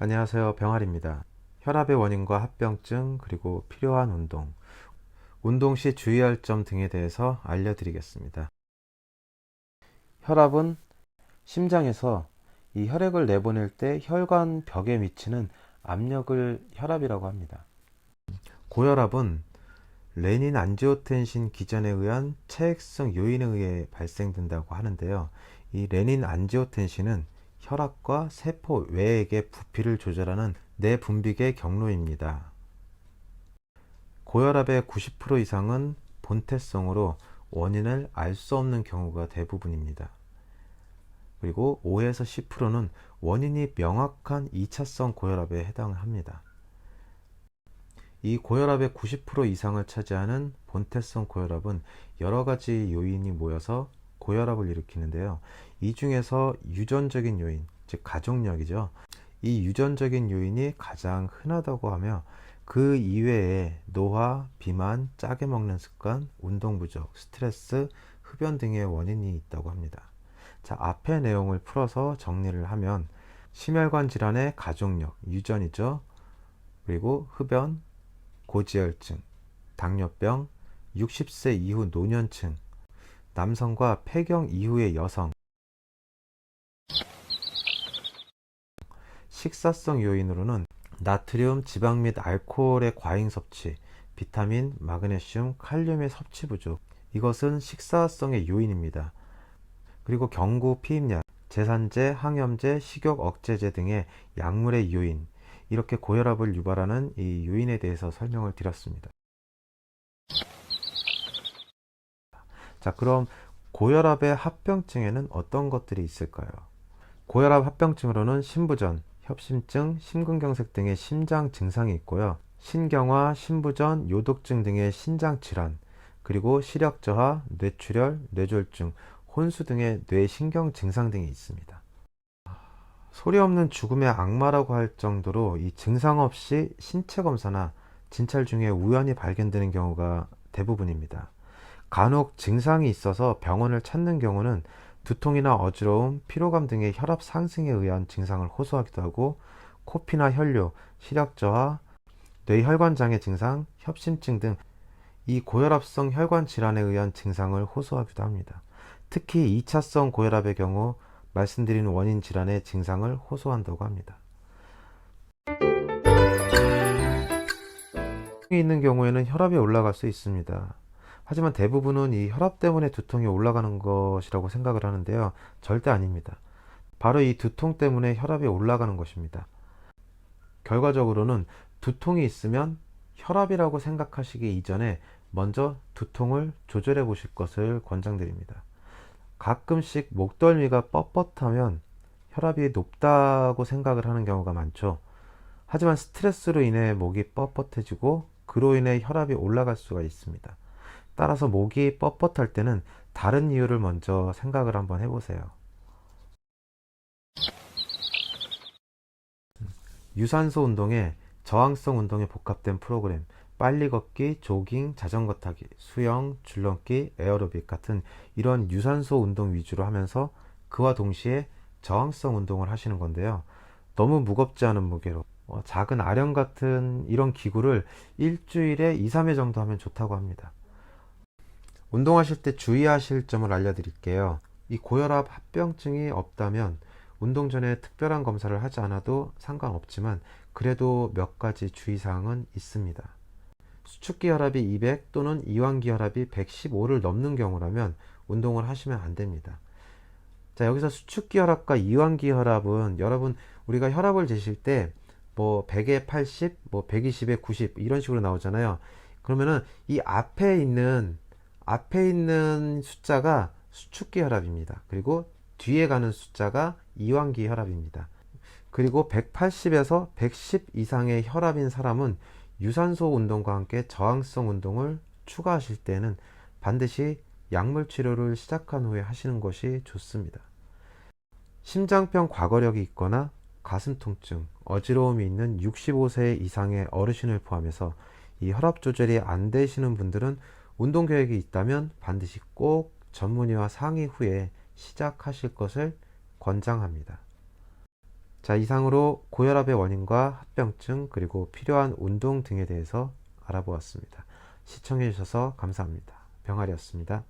안녕하세요. 병아리입니다. 혈압의 원인과 합병증, 그리고 필요한 운동, 운동 시 주의할 점 등에 대해서 알려드리겠습니다. 혈압은 심장에서 이 혈액을 내보낼 때 혈관 벽에 미치는 압력을 혈압이라고 합니다. 고혈압은 레닌 안지오텐신 기전에 의한 체액성 요인에 의해 발생된다고 하는데요. 이 레닌 안지오텐신은 혈압과 세포 외액의 부피를 조절하는 내분비계 경로입니다. 고혈압의 90% 이상은 본태성으로 원인을 알 수 없는 경우가 대부분입니다. 그리고 5에서 10%는 원인이 명확한 2차성 고혈압에 해당합니다. 이 고혈압의 90% 이상을 차지하는 본태성 고혈압은 여러 가지 요인이 모여서 고혈압을 일으키는데요. 이 중에서 유전적인 요인, 즉 가족력이죠. 이 유전적인 요인이 가장 흔하다고 하며 그 이외에 노화, 비만, 짜게 먹는 습관, 운동 부족, 스트레스, 흡연 등의 원인이 있다고 합니다. 자, 앞의 내용을 풀어서 정리를 하면 심혈관 질환의 가족력, 유전이죠. 그리고 흡연, 고지혈증, 당뇨병, 60세 이후 노년층, 남성과 폐경 이후의 여성, 식사성 요인으로는 나트륨, 지방 및 알코올의 과잉 섭취, 비타민, 마그네슘, 칼륨의 섭취 부족. 이것은 식사성의 요인입니다. 그리고 경구, 피임약, 제산제, 항염제, 식욕 억제제 등의 약물의 요인. 이렇게 고혈압을 유발하는 이 요인에 대해서 설명을 드렸습니다. 자, 그럼 고혈압의 합병증에는 어떤 것들이 있을까요? 고혈압 합병증으로는 심부전, 협심증, 심근경색 등의 심장 증상이 있고요. 신경화, 심부전, 요독증 등의 신장 질환, 그리고 시력 저하, 뇌출혈, 뇌졸중, 혼수 등의 뇌신경 증상 등이 있습니다. 소리 없는 죽음의 악마라고 할 정도로 이 증상 없이 신체 검사나 진찰 중에 우연히 발견되는 경우가 대부분입니다. 간혹 증상이 있어서 병원을 찾는 경우는 두통이나 어지러움, 피로감 등의 혈압 상승에 의한 증상을 호소하기도 하고 코피나 혈뇨, 시력 저하, 뇌혈관 장애 증상, 협심증 등 이 고혈압성 혈관 질환에 의한 증상을 호소하기도 합니다. 특히 2차성 고혈압의 경우 말씀드린 원인 질환의 증상을 호소한다고 합니다. 있는 경우에는 혈압이 올라갈 수 있습니다. 하지만 대부분은 이 혈압 때문에 두통이 올라가는 것이라고 생각을 하는데요. 절대 아닙니다. 바로 이 두통 때문에 혈압이 올라가는 것입니다. 결과적으로는 두통이 있으면 혈압이라고 생각하시기 이전에 먼저 두통을 조절해 보실 것을 권장드립니다. 가끔씩 목덜미가 뻣뻣하면 혈압이 높다고 생각을 하는 경우가 많죠. 하지만 스트레스로 인해 목이 뻣뻣해지고 그로 인해 혈압이 올라갈 수가 있습니다. 따라서 목이 뻣뻣할 때는 다른 이유를 먼저 생각을 한번 해보세요. 유산소 운동에 저항성 운동에 복합된 프로그램, 빨리 걷기, 조깅, 자전거 타기, 수영, 줄넘기, 에어로빅 같은 이런 유산소 운동 위주로 하면서 그와 동시에 저항성 운동을 하시는 건데요. 너무 무겁지 않은 무게로 어, 작은 아령 같은 이런 기구를 일주일에 2, 3회 정도 하면 좋다고 합니다. 운동하실 때 주의하실 점을 알려드릴게요. 이 고혈압 합병증이 없다면 운동 전에 특별한 검사를 하지 않아도 상관없지만 그래도 몇 가지 주의사항은 있습니다. 수축기 혈압이 200 또는 이완기 혈압이 115를 넘는 경우라면 운동을 하시면 안 됩니다. 자, 여기서 수축기 혈압과 이완기 혈압은 여러분 우리가 혈압을 재실 때 뭐 100에 80, 뭐 120에 90 이런 식으로 나오잖아요. 그러면은 이 앞에 있는 앞에 있는 숫자가 수축기 혈압입니다. 그리고 뒤에 가는 숫자가 이완기 혈압입니다. 그리고 180에서 110 이상의 혈압인 사람은 유산소 운동과 함께 저항성 운동을 추가하실 때는 반드시 약물 치료를 시작한 후에 하시는 것이 좋습니다. 심장병 과거력이 있거나 가슴 통증, 어지러움이 있는 65세 이상의 어르신을 포함해서 이 혈압 조절이 안 되시는 분들은 운동 계획이 있다면 반드시 꼭 전문의와 상의 후에 시작하실 것을 권장합니다. 자, 이상으로 고혈압의 원인과 합병증 그리고 필요한 운동 등에 대해서 알아보았습니다. 시청해 주셔서 감사합니다. 병아리였습니다.